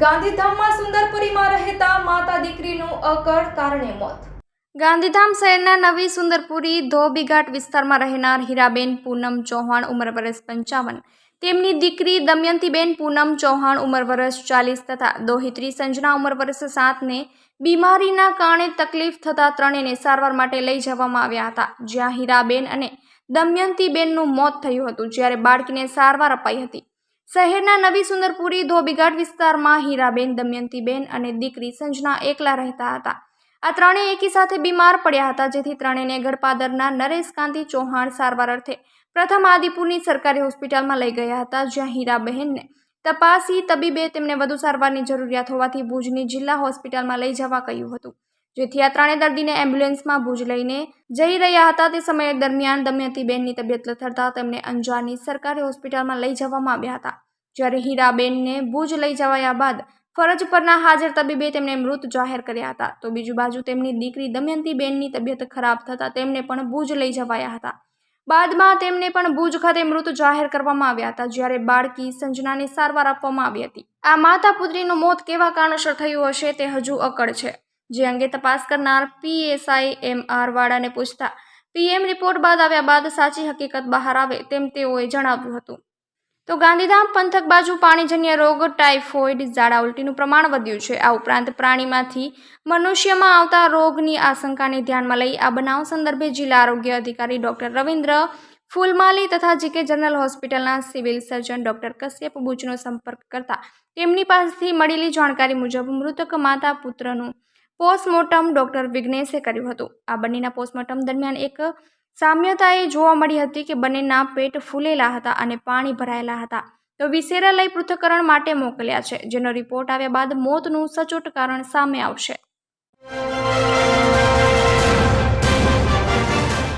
ગાંધીધામમાં સુંદરપુરીમાં રહેતા માતા દીકરીનું અકળ કારણે મોત. ગાંધીધામ શહેરના નવી સુંદરપુરી ધોબીઘાટ વિસ્તારમાં રહેનાર હીરાબેન પૂનમ ચૌહાણ ઉંમર વર્ષ પંચાવન. તેમની દીકરી દમયંતીબેન પૂનમ ચૌહાણ ઉંમર વર્ષ ચાલીસ તથા દોહિત્રી સંજના ઉંમર વર્ષ સાતને બીમારીના કારણે તકલીફ થતા ત્રણેયને સારવાર માટે લઈ જવામાં આવ્યા હતા. જ્યાં હીરાબેન અને દમયંતીબેનનું મોત થયું હતું, જ્યારે બાળકીને સારવાર અપાઈ હતી. શહેરના નવી સુંદરપુરી ધોબીઘાટ વિસ્તારમાં હીરાબેન, દમયંતીબેન અને દીકરી સંજના એકલા રહેતા હતા. આ ત્રણેય એકી સાથે બીમાર પડ્યા હતા, જેથી ત્રણેયને ગઢપાદરના નરેશ કાંતિ ચૌહાણ સારવાર અર્થે પ્રથમ આદિપુરની સરકારી હોસ્પિટલમાં લઈ ગયા હતા, જ્યાં હીરાબહેનને તપાસી તબીબે તેમને વધુ સારવારની જરૂરિયાત હોવાથી ભુજની જિલ્લા હોસ્પિટલમાં લઈ જવા કહ્યું હતું. જેથી આ ત્રણેય દર્દીને એમ્બ્યુલન્સમાં ભુજ લઈને જઈ રહ્યા હતા. તે સમયે દરમિયાન દમયંતીબેનની તબિયત લથડતા તેમને અંજારની સરકારી હોસ્પિટલમાં લઈ જવામાં આવ્યા હતા. જ્યારે હીરાબેનને ભુજ લઈ જવાયા બાદ ફરજ પરના હાજર તબીબે તેમને મૃત જાહેર કર્યા હતા. તો બીજી બાજુ તેમની દીકરી દમયંતીબેનની તબિયત ખરાબ થતાં તેમને પણ ભુજ લઈ જવાયા હતા. બાદમાં તેમને પણ ભુજ ખાતે મૃત જાહેર કરવામાં આવ્યા હતા, જ્યારે બાળકી સંજનાને સારવાર આપવામાં આવી હતી. આ માતા પુત્રીનું મોત કેવા કારણસર થયું હશે તે હજુ અકળ છે. જે અંગે તપાસ કરનાર પીએસઆઈ એમ આર વાળાને પૂછતા, પીએમ રિપોર્ટ બાદ આવ્યા બાદ સાચી હકીકત બહાર આવે તેમ તેઓએ જણાવ્યું હતું. તો ગાંધીધામ પંથક બાજુ પાણીજન્ય રોગ, ટાઇફોઇડ ઝાડા ઉલટીનું પ્રમાણ વધ્યું છે. આ ઉપરાંત પ્રાણીમાંથી મનુષ્યમાં આવતા રોગની આશંકાને ધ્યાનમાં લઈ આ બનાવ સંદર્ભે જિલ્લા આરોગ્ય અધિકારી ડોક્ટર રવિન્દ્ર ફૂલમાલી તથા જીકે જનરલ હોસ્પિટલના સિવિલ સર્જન ડોક્ટર કશ્યપ બુચનો સંપર્ક કરતા તેમની પાસેથી મળેલી જાણકારી મુજબ મૃતક માતા પુત્રનું પોસ્ટમોર્ટમ ડોક્ટર વિઘ્નેશે કર્યું હતું. આ બંનેના પોસ્ટમોર્ટમ દરમિયાન એક સામ્યતા એ જોવા મળી હતી કે બંનેના પેટ ફૂલેલા હતા અને પાણી ભરાયેલા હતા. તો વિસેરા લઈ પૃથ્થકરણ માટે મોકલ્યા છે. જેનો રિપોર્ટ આવ્યા બાદ મોતનું સચોટ કારણ સામે આવશે.